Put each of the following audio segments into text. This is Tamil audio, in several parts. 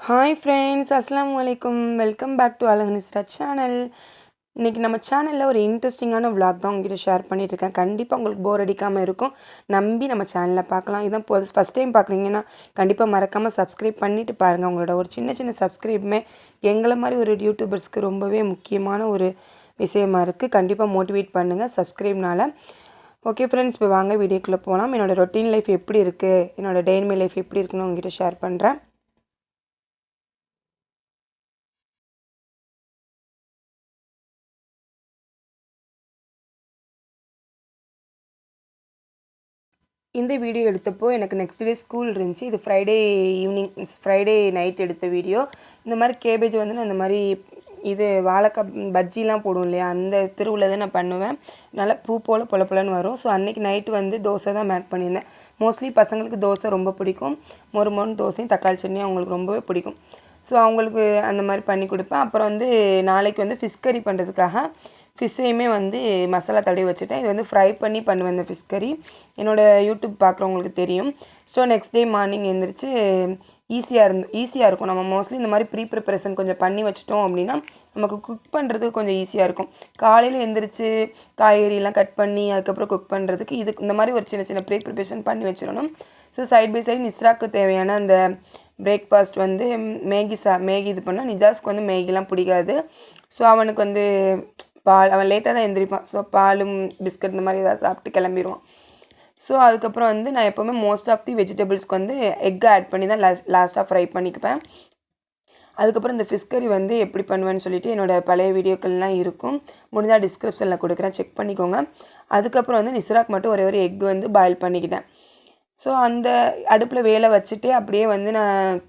ஹாய் ஃப்ரெண்ட்ஸ் அஸ்லாம் வலைக்கும் வெல்கம் பேக் டு அழகனிஸ்ரா சேனல் இன்றைக்கி நம்ம சேனலில் ஒரு இன்ட்ரெஸ்டிங்கான விளாக் தான் உங்ககிட்ட ஷேர் பண்ணிகிட்ருக்கேன் கண்டிப்பாக உங்களுக்கு போர் அடிக்காமல் இருக்கும். நம்பி நம்ம சேனலில் பார்க்கலாம். இதான் இப்போ ஃபஸ்ட் டைம் பார்க்குறீங்கன்னா கண்டிப்பாக மறக்காமல் சப்ஸ்கிரைப் பண்ணிவிட்டு பாருங்கள் உங்களோட ஒரு சின்ன சின்ன சப்ஸ்கிரைப்புமே எங்களை மாதிரி ஒரு யூடியூபர்ஸ்க்கு ரொம்பவே முக்கியமான ஒரு விஷயமா இருக்குது கண்டிப்பாக மோட்டிவேட் பண்ணுங்கள் சப்ஸ்கிரைப்னால ஓகே ஃப்ரெண்ட்ஸ் இப்போ வாங்க வீடியோக்குள்ளே போகலாம் என்னோடய ரொட்டீன் லைஃப் எப்படி இருக்குது என்னோடய டே லைஃப் எப்படி இருக்குன்னு உங்ககிட்ட ஷேர் பண்ணுறேன் இந்த வீடியோ எடுத்தப்போ எனக்கு நெக்ஸ்ட் டே ஸ்கூல் இருந்துச்சு. இது ஃப்ரைடே ஈவினிங் ஃப்ரைடே நைட் எடுத்த வீடியோ இந்த மாதிரி கேபேஜ் வந்து நான் இந்த மாதிரி இது வாழைக்காய் பஜ்ஜிலாம் போடுவோம் இல்லையா அந்த திருவிழா தான் நான் பண்ணுவேன். நல்லா பூ போல் பொல பொலன்னு வரும். ஸோ அன்றைக்கி நைட்டு வந்து தோசை தான் மேக் பண்ணியிருந்தேன். மோஸ்ட்லி பசங்களுக்கு தோசை ரொம்ப பிடிக்கும். மொறு மொறு தோசையும் தக்காளி சட்னியும் அவங்களுக்கு ரொம்பவே பிடிக்கும். ஸோ அவங்களுக்கு அந்த மாதிரி பண்ணி கொடுப்பேன். அப்புறம் வந்து நாளைக்கு வந்து ஃபிஷ் கறி பண்ணுறதுக்காக ஃபிஷ்ஷையுமே வந்து மசாலா தடவி வச்சுட்டேன். இது வந்து ஃப்ரை பண்ணி பண்ணுவேன் இந்த ஃபிஷ் கறி. என்னோடய யூடியூப் பார்க்குறவங்களுக்கு தெரியும். ஸோ நெக்ஸ்ட் டே மார்னிங் எழுந்திரிச்சு ஈஸியாக இருந்து ஈஸியாக இருக்கும். நம்ம மோஸ்ட்லி இந்த மாதிரி ப்ரீ ப்ரிப்பரேஷன் கொஞ்சம் பண்ணி வச்சிட்டோம் அப்படின்னா நமக்கு குக் பண்ணுறதுக்கு கொஞ்சம் ஈஸியாக இருக்கும். காலையில் எழுந்திரிச்சு காய்கறிலாம் கட் பண்ணி அதுக்கப்புறம் குக் பண்ணுறதுக்கு இதுக்கு இந்த மாதிரி ஒரு சின்ன சின்ன ப்ரீ ப்ரிப்பரேஷன் பண்ணி வச்சிடணும். ஸோ சைட் பை சைடு நிஸ்ராக்கு தேவையான அந்த பிரேக்ஃபாஸ்ட் வந்து மேகி சா மேகி இது பண்ணால் நிஜாஸ்க்கு வந்து மேகிலாம் பிடிக்காது. ஸோ அவனுக்கு வந்து பால் அவன் லேட்டாக தான் எந்திரிப்பான். ஸோ பாலும் பிஸ்கட் இந்த மாதிரி ஏதாவது சாப்பிட்டு கிளம்பிடுவான் ஸோ அதுக்கப்புறம் வந்து நான் எப்போவுமே மோஸ்ட் ஆஃப் தி வெஜிடபிள்ஸ்க்கு வந்து எக் ஆட் பண்ணி தான் லாஸ்ட் லாஸ்ட்டாக ஃப்ரை பண்ணிக்குப்பேன் அதுக்கப்புறம் இந்த ஃபிஷ் கறி வந்து எப்படி பண்ணுவேன்னு சொல்லிட்டு என்னோடய பழைய வீடியோக்கள்லாம் இருக்கும். முடிஞ்சால் டிஸ்கிரிப்ஷனில் கொடுக்குறேன். செக் பண்ணிக்கோங்க. அதுக்கப்புறம் வந்து நிஸ்ராக் மட்டும் ஒரே ஒரு எக் வந்து பாயில் பண்ணிக்கிட்டேன். ஸோ அந்த அடுப்பில் வேலை வச்சுட்டு அப்படியே வந்து நான்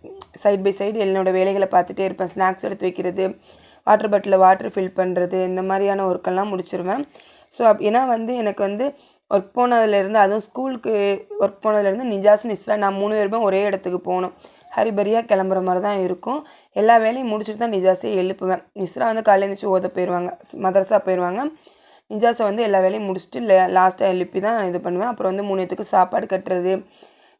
சைட் பை சைடு என்னோடய வேலைகளை பார்த்துட்டே இருப்பேன். ஸ்நாக்ஸ் எடுத்து வைக்கிறது வாட்டர் பாட்டிலில் வாட்டர் ஃபில் பண்ணுறது இந்த மாதிரியான ஒர்க்கெல்லாம் முடிச்சிருவேன். ஸோ அப் ஏன்னா வந்து எனக்கு வந்து ஒர்க் போனதுலேருந்து அதுவும் ஸ்கூலுக்கு ஒர்க் போனதுலேருந்து நிஜாஸ் நிஸ்ரா நான் மூணு பேருமே ஒரே இடத்துக்கு போகணும். ஹரிபரியாக கிளம்புற மாதிரி தான் இருக்கும். எல்லா வேலையும் முடிச்சுட்டு தான் நிஜாஸே எழுப்புவேன். நிஸ்ரா வந்து காலையில் எழுந்திரிச்சு ஓத போயிடுவாங்க மதரசா போயிடுவாங்க நிஜாஸை வந்து எல்லா வேலையும் முடிச்சுட்டு லாஸ்ட்டாக எழுப்பி தான் இது பண்ணுவேன். அப்புறம் வந்து மூணுத்துக்கு சாப்பாடு கட்டுறது.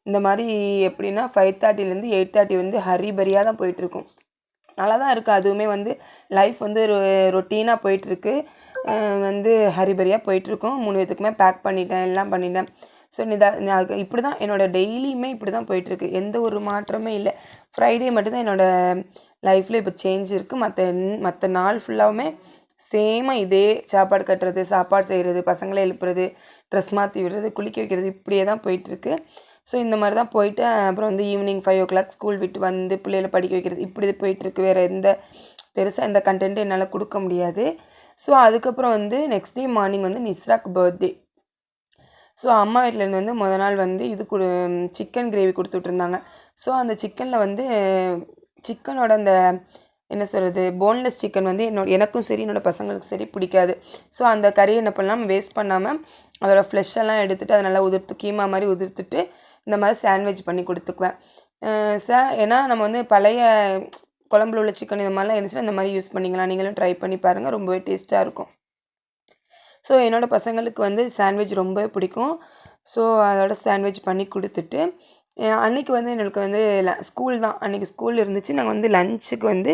இந்த மாதிரி எப்படின்னா ஃபைவ் தேர்ட்டிலேருந்து எயிட் தேர்ட்டி வந்து ஹரிபரியாக தான் போயிட்டுருக்கும் நல்லா தான் இருக்குது அதுவுமே வந்து லைஃப் வந்து ரொ ரொட்டீனாக போயிட்டுருக்கு. வந்து ஹரிபரியாக போயிட்டுருக்கோம். மூணு பேத்துக்குமே பேக் பண்ணிட்டேன் எல்லாம் பண்ணிட்டேன். ஸோ நிதா இப்படி தான் என்னோடய டெய்லியுமே இப்படி தான் போயிட்டுருக்கு. எந்த ஒரு மாற்றமே இல்லை. ஃப்ரைடே மட்டும்தான் என்னோடய லைஃப்பில் இப்போ சேஞ்ச் இருக்குது மற்ற மற்ற நாள் ஃபுல்லாகவுமே சேமாக இதே சாப்பாடு கட்டுறது சாப்பாடு செய்கிறது பசங்களை எழுப்புறது ட்ரெஸ் மாற்றி விடுறது குளிக்க வைக்கிறது இப்படியே தான் போயிட்டுருக்கு. ஸோ இந்த மாதிரி தான் போயிட்டு அப்புறம் வந்து evening five o'clock school விட்டு வந்து பிள்ளைகளை படிக்க வைக்கிறது. இப்படி போயிட்டுருக்கு வேறு எந்த பெருசாக எந்த கண்டென்ட்டும் என்னால் கொடுக்க முடியாது. ஸோ அதுக்கப்புறம் வந்து நெக்ஸ்ட் டே மார்னிங் வந்து நிஸ்ராக் பர்த்டே ஸோ அம்மா வீட்டிலேருந்து வந்து முத நாள் வந்து இது கொடு சிக்கன் கிரேவி கொடுத்துட்ருந்தாங்க ஸோ அந்த சிக்கனில் வந்து சிக்கனோட அந்த என்ன சொல்கிறது போன்லெஸ் சிக்கன் வந்து என்னோட எனக்கும் சரி என்னோடய பசங்களுக்கும் சரி பிடிக்காது. ஸோ அந்த கறியை என்ன பண்ணலாம் வேஸ்ட் பண்ணாமல் அதோடய ஃப்ளெஷ்ஷெல்லாம் எடுத்துகிட்டு அதை நல்லா உதிர்த்து கீமா மாதிரி உதிர்த்துட்டு இந்த மாதிரி சாண்ட்விச் பண்ணி கொடுத்துக்குவேன். ச ஏன்னா நம்ம வந்து பழைய குழம்புல உள்ள சிக்கன் இந்த மாதிரிலாம் இருந்துச்சுன்னா இந்த மாதிரி யூஸ் பண்ணிக்கலாம். நீங்களும் ட்ரை பண்ணி பாருங்கள் ரொம்பவே டேஸ்ட்டாக இருக்கும். ஸோ என்னோடய பசங்களுக்கு வந்து சாண்ட்விச் ரொம்பவே பிடிக்கும். ஸோ அதோட சாண்ட்விச் பண்ணி கொடுத்துட்டு அன்றைக்கி வந்து எங்களுக்கு வந்து ஸ்கூல் தான். அன்றைக்கி ஸ்கூல் இருந்துச்சு. நாங்கள் வந்து லஞ்சுக்கு வந்து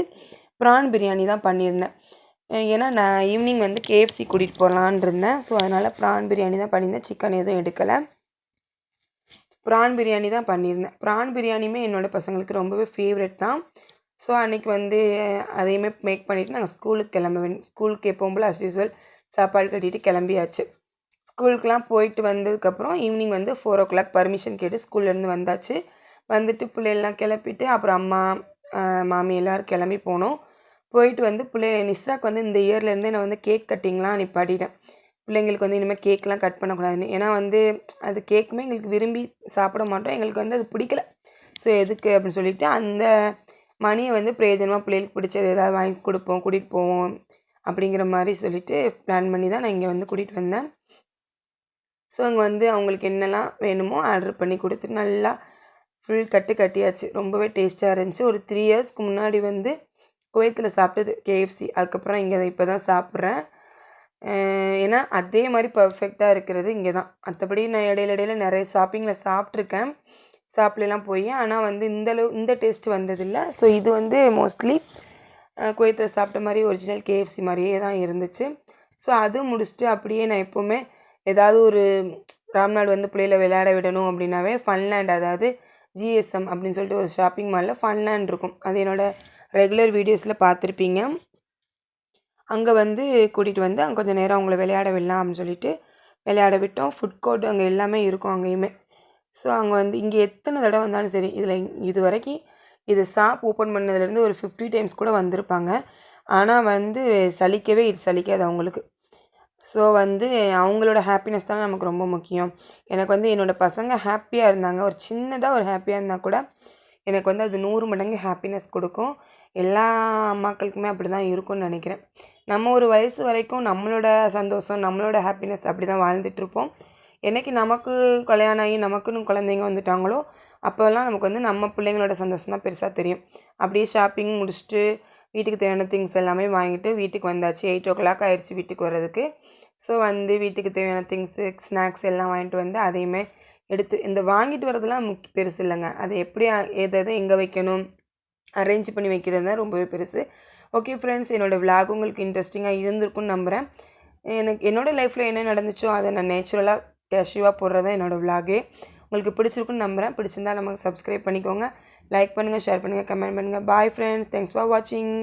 ப்ரான் பிரியாணி தான் பண்ணியிருந்தேன். ஏன்னா நான் ஈவினிங் வந்து கேஎஃப்சி கூட்டிகிட்டு போகலான் இருந்தேன். ஸோ அதனால் ப்ரான் பிரியாணி தான் பண்ணியிருந்தேன். சிக்கன் எதுவும் எடுக்கலை. ப்ரான் பிரியாணி தான் பண்ணியிருந்தேன். ப்ரான் பிரியாணியுமே என்னோடய பசங்களுக்கு ரொம்பவே ஃபேவரெட் தான். ஸோ அன்றைக்கி வந்து அதையுமே மேக் பண்ணிவிட்டு நாங்கள் ஸ்கூலுக்கு கிளம்ப வேணும் ஸ்கூலுக்கு எப்போவும் போல் அஸ் யூஸ்வல் சாப்பாடு கட்டிட்டு கிளம்பியாச்சு. ஸ்கூலுக்குலாம் போயிட்டு வந்ததுக்கப்புறம் ஈவினிங் வந்து ஃபோர் ஓ கிளாக் பர்மிஷன் கேட்டு ஸ்கூல்லேருந்து வந்தாச்சு. வந்துட்டு பிள்ளைகள்லாம் கிளப்பிட்டு அப்புறம் அம்மா மாமி எல்லோரும் கிளம்பி போனோம். போயிட்டு வந்து பிள்ளை நிஸ்ராக்கு வந்து இந்த இயர்லேருந்தே நான் வந்து கேக் கட்டிங்லாம் நிப்பாட்டிட்டேன். பிள்ளைங்களுக்கு வந்து இனிமேல் கேக்லாம் கட் பண்ணக்கூடாதுன்னு. ஏன்னா வந்து அது கேக்குமே எங்களுக்கு விரும்பி சாப்பிட மாட்டோம். எங்களுக்கு வந்து அது பிடிக்கல. ஸோ எதுக்கு அப்படின்னு சொல்லிட்டு அந்த மணியை வந்து பிரயோஜனமாக பிள்ளைகளுக்கு பிடிச்சது ஏதாவது வாங்கி கொடுப்போம் கூட்டிகிட்டு போவோம் அப்படிங்கிற மாதிரி சொல்லிவிட்டு பிளான் பண்ணி தான் நான் இங்கே வந்து கூட்டிகிட்டு வந்தேன். ஸோ அங்கே வந்து அவங்களுக்கு என்னெல்லாம் வேணுமோ ஆர்டர் பண்ணி கொடுத்து நல்லா ஃபுல் கட்டு கட்டியாச்சு. ரொம்பவே டேஸ்ட்டாக இருந்துச்சு. ஒரு த்ரீ இயர்ஸ்க்கு முன்னாடி வந்து குவைத்தில் சாப்பிட்டது கேஎஃப்சி அதுக்கப்புறம் இங்கே இப்போ தான் சாப்பிட்றேன். ஏன்னா அதே மாதிரி பர்ஃபெக்டாக இருக்கிறது இங்கே தான். மற்றபடி நான் இடையில இடையில நிறைய ஷாப்பிங்கில் சாப்பிட்ருக்கேன் ஷாப்லலாம் போய் ஆனால் வந்து இந்த அளவு இந்த டேஸ்ட் வந்ததில்லை. ஸோ இது வந்து மோஸ்ட்லி குவைத்தில் சாப்பிட்ட மாதிரி ஒரிஜினல் கேஎஃப்சி மாதிரியே தான் இருந்துச்சு. ஸோ அது முடிச்சுட்டு அப்படியே நான் எப்போவுமே ஏதாவது ஒரு ராம்நாடு வந்து பிள்ளையில விளையாட விடணும் அப்படின்னாவே ஃபன்லேண்ட் அதாவது ஜிஎஸ்எம் அப்படின்னு சொல்லிட்டு ஒரு ஷாப்பிங் மாலில் ஃபன்லேண்ட் இருக்கும். அது என்னோடய ரெகுலர் வீடியோஸில் பார்த்துருப்பீங்க. அங்கே வந்து கூட்டிகிட்டு வந்து அங்கே கொஞ்சம் நேரம் அவங்கள விளையாட விடலாம் அப்படின்னு சொல்லிட்டு விளையாட விட்டோம். ஃபுட் கோர்ட் அங்கே எல்லாமே இருக்கும் அங்கேயுமே. ஸோ அங்கே வந்து இங்கே எத்தனை தடவை வந்தாலும் சரி இதில் இது வரைக்கும் இது ஷாப் ஓப்பன் பண்ணதுலேருந்து ஒரு ஃபிஃப்டி டைம்ஸ் கூட வந்திருப்பாங்க. ஆனால் வந்து சலிக்கவே இது சலிக்காது அவங்களுக்கு. ஸோ வந்து அவங்களோட ஹாப்பினஸ் தான் நமக்கு ரொம்ப முக்கியம். எனக்கு வந்து என்னோடய பசங்க ஹாப்பியாக இருந்தாங்க. ஒரு சின்னதாக ஒரு ஹாப்பியாக இருந்தால் கூட எனக்கு வந்து அது நூறு மடங்கு ஹாப்பினஸ் கொடுக்கும். எல்லா அம்மாக்களுக்குமே அப்படி தான் இருக்கும்னு நினைக்கிறேன். நம்ம ஒரு வயசு வரைக்கும் நம்மளோட சந்தோஷம் நம்மளோட ஹாப்பினஸ் அப்படி தான் வாழ்ந்துட்டுருப்போம். என்னைக்கு நமக்கு கல்யாணம் ஆகி நமக்குன்னு குழந்தைங்க வந்துட்டாங்களோ அப்போல்லாம் நமக்கு வந்து நம்ம பிள்ளைங்களோட சந்தோஷம் தான் பெருசாக தெரியும். அப்படியே ஷாப்பிங் முடிச்சுட்டு வீட்டுக்கு தேவையான திங்ஸ் எல்லாமே வாங்கிட்டு வீட்டுக்கு வந்தாச்சு. எயிட் ஓ கிளாக் ஆயிடுச்சு வீட்டுக்கு வர்றதுக்கு. ஸோ வந்து வீட்டுக்கு தேவையான திங்ஸு ஸ்நாக்ஸ் எல்லாம் வாங்கிட்டு வந்து அதையுமே எடுத்து இந்த வாங்கிட்டு வரதெல்லாம் முக்கிய பெருசு இல்லைங்க. அதை எப்படி எதை எதை எங்கே வைக்கணும் அரேஞ்ச் பண்ணி வைக்கிறது தான் ரொம்பவே பெருசு. ஓகே ஃப்ரெண்ட்ஸ் என்னோடய விளாக் உங்களுக்கு இன்ட்ரெஸ்டிங்காக இருந்திருக்குன்னு நம்புகிறேன் எனக்கு என்னோடய லைஃப்பில் என்ன நடந்துச்சோ அதை நான் நேச்சுரலாக கேஷுவாக போடுறது என்னோடய விளாகே உங்களுக்கு பிடிச்சிருக்குன்னு நம்புகிறேன் பிடிச்சிருந்தா நமக்கு சப்ஸ்கிரைப் பண்ணிக்கோங்க. லைக் பண்ணுங்கள் ஷேர் பண்ணுங்கள் கமெண்ட் பண்ணுங்கள் பாய் ஃப்ரெண்ட்ஸ் தேங்க்ஸ் ஃபார் வாட்சிங்